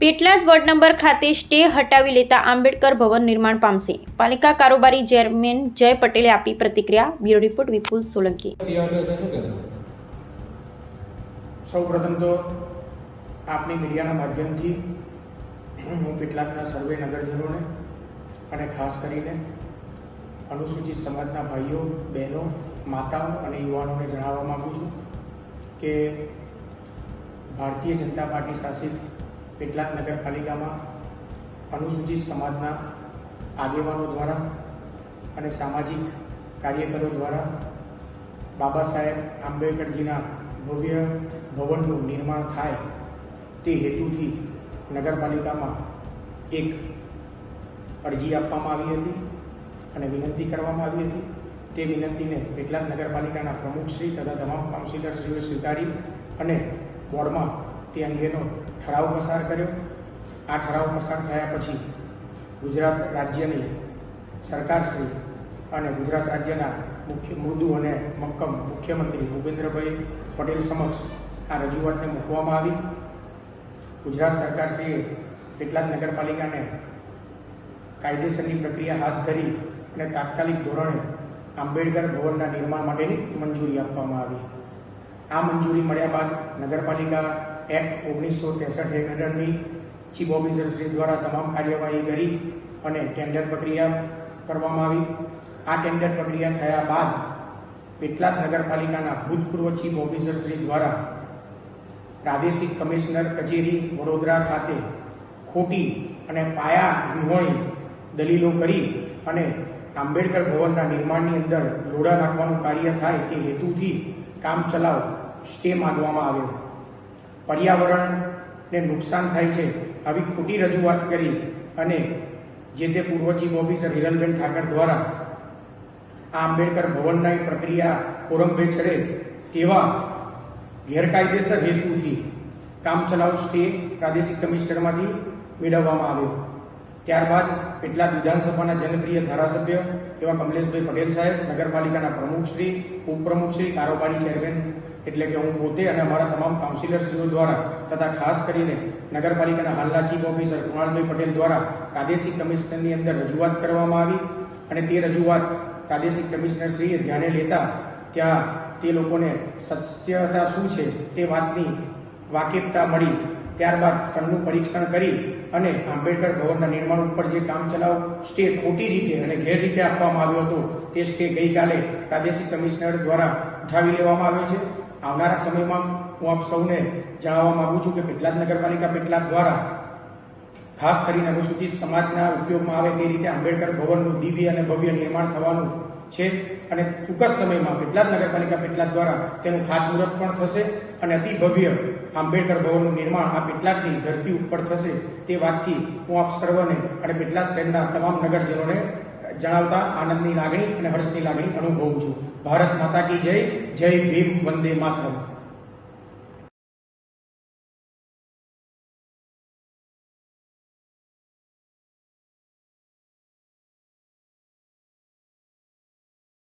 Petlad ward number ખાતે stay હટાવી લેતા આંબેડકર ભવન નિર્માણ પામશે. પાલિકા કારોબારી ચેરમેન જય પટેલે આપી પ્રતિક્રિયા. Bureau report Vipul Solanki. તિયાર છે શું કહેશો સૌ પ્રથમ તો આપની મીડિયાના માધ્યમથી હું પેટલાદના સર્વે નગરજનોને અને ખાસ કરીને અનુસૂચિત સમાજના ભાઈઓ, બહેનો, માતાઓ અને યુવાનોને જણાવવા માગું છું કે ભારતીય જનતા પાર્ટી શાસિત કેટલાક નગરપાલિકામાં અનુસૂચિત સમાજના આગેવાનો દ્વારા અને સામાજિક કાર્યકરો દ્વારા બાબા સાહેબ આંબેડકરજીના ભવ્ય ભવનનું નિર્માણ થાય તે હેતુથી નગરપાલિકામાં એક અરજી આપવામાં આવી હતી અને વિનંતી કરવામાં આવી હતી. તે વિનંતીને કેટલાક નગરપાલિકાના પ્રમુખશ્રી તથા તમામ કાઉન્સિલરશ્રીઓએ સ્વીકારી અને બોર્ડમાં તે અંગેનો ઠરાવ પસાર કર્યો. આ ઠરાવ પસાર થયા પછી ગુજરાત રાજ્યની સરકારશ્રી અને ગુજરાત રાજ્યના મુખ્ય મૃદુ અને મક્કમ મુખ્યમંત્રી ભૂપેન્દ્રભાઈ પટેલ સમક્ષ આ રજૂઆતને મૂકવામાં આવી. ગુજરાત સરકારશ્રીએ કેટલાક નગરપાલિકાને કાયદેસરની પ્રક્રિયા હાથ ધરી અને તાત્કાલિક ધોરણે આંબેડકર ભવનના નિર્માણ માટેની મંજૂરી આપવામાં આવી. આ મંજૂરી મળ્યા બાદ નગરપાલિકા એક્ટ ઓગણીસો ત્રેસઠ હેઠળની ચીફ ઓફિસર શ્રી દ્વારા તમામ કાર્યવાહી કરી અને ટેન્ડર પ્રક્રિયા કરવામાં આવી. આ ટેન્ડર પ્રક્રિયા થયા બાદ કેટલાક નગરપાલિકાના ભૂતપૂર્વ ચીફ ઓફિસર શ્રી દ્વારા પ્રાદેશિક કમિશનર કચેરી વડોદરા ખાતે ખોટી અને પાયા વિહોણી દલીલો કરી અને આંબેડકર ભવનના નિર્માણની અંદર લોડા નાખવાનું કાર્ય થાય તે હેતુથી કામ ચલાવ સ્ટે માંગવામાં આવ્યો પર્યાવરણને નુકસાન થાય છે આવી ખોટી રજૂઆત કરી અને જે તે પૂર્વ ચીફ ઓફિસર હિરલબેન ઠાકર દ્વારા આ આંબેડકર ભવનના પ્રક્રિયા ફોરમ ચડે તેવા ગેરકાયદેસર હેતુથી કામચલાઉ સ્ટે પ્રાદેશિક કમિશનરમાંથી મેળવવામાં આવ્યો. ત્યારબાદ કેટલાક વિધાનસભાના જનપ્રિય ધારાસભ્ય એવા કમલેશભાઈ પટેલ સાહેબ, નગરપાલિકાના પ્રમુખશ્રી ઉપપ્રમુખશ્રી કારોબારી ચેરમેન, એટલે કે હું પોતે અને અમારા તમામ કાઉન્સિલરશ્રીઓ દ્વારા તથા ખાસ કરીને નગરપાલિકાના હાલના ચીફ ઓફિસર કુણાલભાઈ પટેલ દ્વારા પ્રાદેશિક કમિશનરની અંદર રજૂઆત કરવામાં આવી અને તે રજૂઆત પ્રાદેશિક કમિશનરશ્રીએ ધ્યાને લેતા ત્યાં તે લોકોને સત્યતા શું છે તે વાતની વાકેફતા મળી. ત્યારબાદ સ્થળનું પરીક્ષણ કરી અને આંબેડકર ભવનના નિર્માણ ઉપર જે કામ ચલાવ સ્ટે ખોટી રીતે અને ગેરરીતે આપવામાં આવ્યો હતો, તે સ્ટે ગઈકાલે પ્રાદેશિક કમિશનર દ્વારા ઉઠાવી લેવામાં આવ્યો છે. આવનારા સમયમાં હું આપ સૌને જણાવવા માંગુ છું કે પેટલાદ નગરપાલિકા પેટલાદ દ્વારા ખાસ કરીને અનુસૂચિત સમાજના ઉપયોગમાં આવે તે રીતે આંબેડકર ભવનનું દિવ્ય અને ભવ્ય નિર્માણ થવાનું છે. અને ટૂંક જ સમયમાં પેટલાદ નગરપાલિકા પેટલાદ દ્વારા તેનું ખાતમુહૂર્ત પણ થશે અને અતિ ભવ્ય આંબેડકર ભવનનું નિર્માણ આ પેટલાદની ધરતી ઉપર થશે તે વાતથી હું આપ સર્વને અને પેટલાદ શહેરના તમામ નગરજનોને જણાવતા આનંદની લાગણી અને હર્ષની લાગણી અનુભવું છું. ભારત માતા કી જય જય ભીમ વંદે માતરમ.